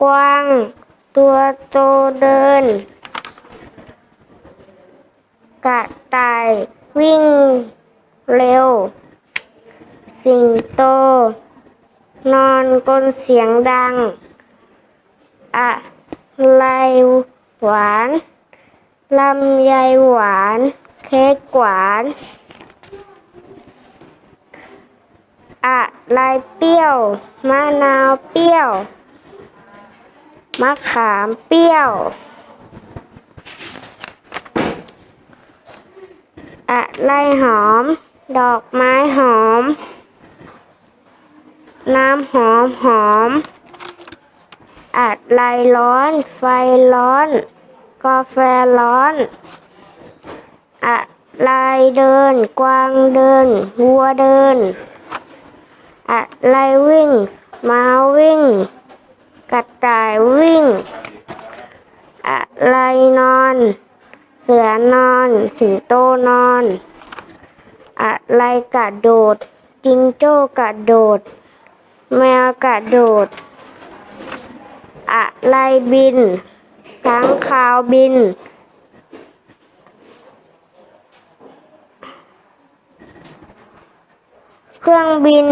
กวาง ตัวโตเดิน กระต่าย วิ่งเร็ว สิงโต นอนกลนเสียงดัง อะไรหวานลำไยหวาน เค้กหวาน อะไรเปรี้ยว มะนาวเปรี้ยว มะขามเปรี้ยว อะไรหอม ดอกไม้หอม น้ำหอมหอม อะไรร้อน ไฟร้อน กาแฟร้อน อะไรเดิน กวางเดิน วัวเดิน อะไรวิ่ง ม้าวิ่ง กระต่ายวิ่ง อะไรนอน เสือนอน สิงโตนอน อะไรกระโดด จิงโจ้กระโดด แมวกระโดด อะไรบินค้างคาวบินเครื่องบิน